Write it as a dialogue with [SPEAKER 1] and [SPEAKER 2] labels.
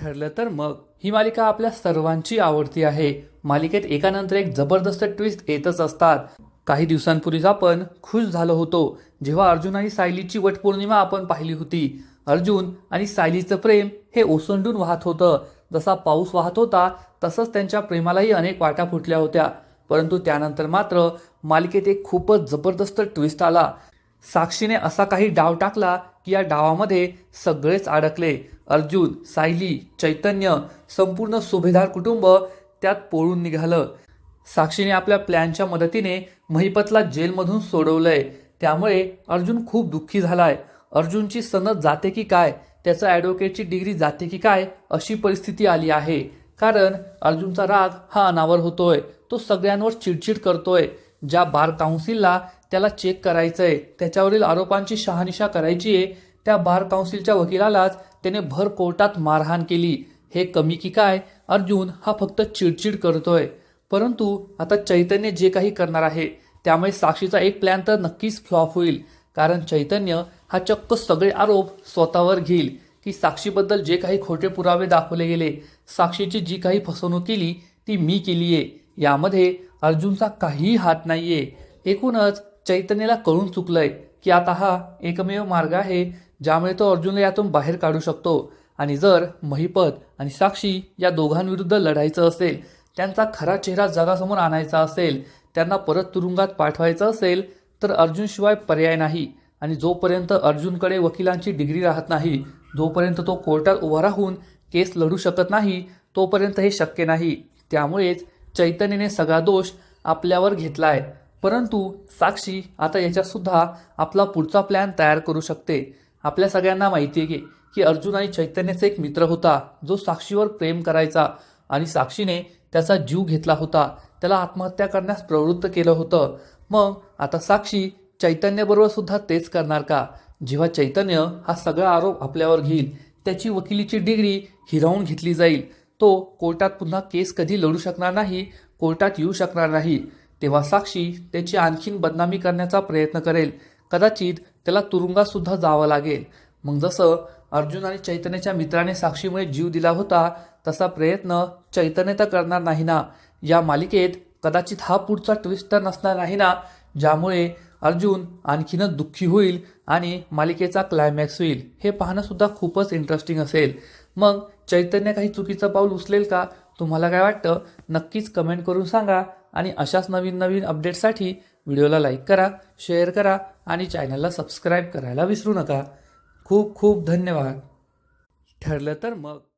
[SPEAKER 1] ठरलं तर मग. ही मालिका आपल्या सर्वांची आवडती आहे. मालिकेत एकानंतर एक जबरदस्त ट्विस्ट येतच असतात. काही दिवसांपूर्वीच आपण खुश झालो होतो जेव्हा अर्जुन आणि सायलीची वटपौर्णिमा आपण पाहिली होती. अर्जुन आणि सायलीचं प्रेम हे ओसंडून वाहत होतं. जसा पाऊस वाहत होता तसंच त्यांच्या प्रेमालाही अनेक वाटा फुटल्या होत्या. परंतु त्यानंतर मात्र मालिकेत एक खूपच जबरदस्त ट्विस्ट आला. साक्षीने असा काही डाव टाकला की या डावामध्ये सगळेच अडकले. अर्जुन सायली चैतन्य संपूर्ण सुभेदार कुटुंब त्यात पोळून निघालं. साक्षीने आपल्या प्लॅनच्या मदतीने महिपतला जेलमधून सोडवलंय. त्यामुळे अर्जुन खूप दुःखी झालाय. अर्जुनची सनद जाते की काय? त्याचं ॲडव्होकेटची डिग्री जाते की काय? अशी परिस्थिती आली आहे. कारण अर्जुनचा राग हा अनावर होतोय. तो सगळ्यांवर चिडचिड करतोय. ज्या बार काउन्सिलला त्याला चेक करायचं आहे त्याच्यावरील आरोपांची शहानिशा करायची आहे त्या बार काउन्सिलच्या वकिलालाच त्याने भर कोर्टात मारहाण केली. हे कमी की काय? अर्जुन हा फक्त चिडचिड करतोय. परंतु आता चैतन्य जे काही करणार आहे त्यामुळे साक्षीचा एक प्लॅन तर नक्कीच फ्लॉप होईल. कारण चैतन्य हा चक्क सगळे आरोप स्वतःवर घेईल. की साक्षीबद्दल जे काही खोटे पुरावे दाखवले गेले साक्षीची जी काही फसवणूक केली ती मी केली आहे यामध्ये अर्जुनचा काहीही हात नाही आहे एकूणच चैतन्याला कळून चुकलंय की आता हा एकमेव मार्ग आहे ज्यामुळे तो अर्जुनला यातून बाहेर काढू शकतो. आणि जर महिपत आणि साक्षी या दोघांविरुद्ध लढायचं असेल त्यांचा खरा चेहरा जगासमोर आणायचा असेल त्यांना परत तुरुंगात पाठवायचं असेल तर अर्जुनशिवाय पर्याय नाही. आणि जोपर्यंत अर्जुनकडे वकिलांची डिग्री राहत नाही जोपर्यंत तो कोर्टात उभा राहून केस लढू शकत नाही तोपर्यंत हे शक्य नाही. त्यामुळेच चैतन्याने सगळा दोष आपल्यावर घेतला आहे परंतु साक्षी आता याच्यातसुद्धा आपला पुढचा प्लॅन तयार करू शकते. आपल्या सगळ्यांना माहिती आहे की की अर्जुन आणि चैतन्याचा एक मित्र होता जो साक्षीवर प्रेम करायचा आणि साक्षीने त्याचा जीव घेतला होता. त्याला आत्महत्या करण्यास प्रवृत्त केलं होतं. मग आता साक्षी चैतन्याबरोबर सुद्धा तेच करणार का? जेव्हा चैतन्य हा सगळा आरोप आपल्यावर घेईल त्याची वकिलीची डिग्री हिरावून घेतली जाईल. तो कोर्टात पुन्हा केस कधी लढू शकणार नाही कोर्टात येऊ शकणार नाही. तेव्हा साक्षी त्याची आणखीन बदनामी करण्याचा प्रयत्न करेल. कदाचित त्याला तुरुंगातसुद्धा जावं लागेल. मग जसं अर्जुन आणि चैतन्याच्या मित्राने साक्षीमुळे जीव दिला होता तसा प्रयत्न चैतन्य तर करणार नाही ना? या मालिकेत कदाचित हा पुढचा ट्विस्ट तर नसणार नाही ना? ज्यामुळे अर्जुन आणखीनच दुःखी होईल आणि मालिकेचा क्लायमॅक्स होईल. हे पाहणंसुद्धा खूपच इंटरेस्टिंग असेल. मग चैतन्य काही चुकीचं पाऊल उचलेल का? तुम्हाला काय वाटतं? नक्कीच कमेंट करून सांगा. आणि अशाच नवीन नवीन अपडेटसाठी व्हिडिओला लाईक करा शेअर करा आणि चॅनलला सबस्क्राईब करायला विसरू नका. खूप खूप धन्यवाद. ठरलं तर मग.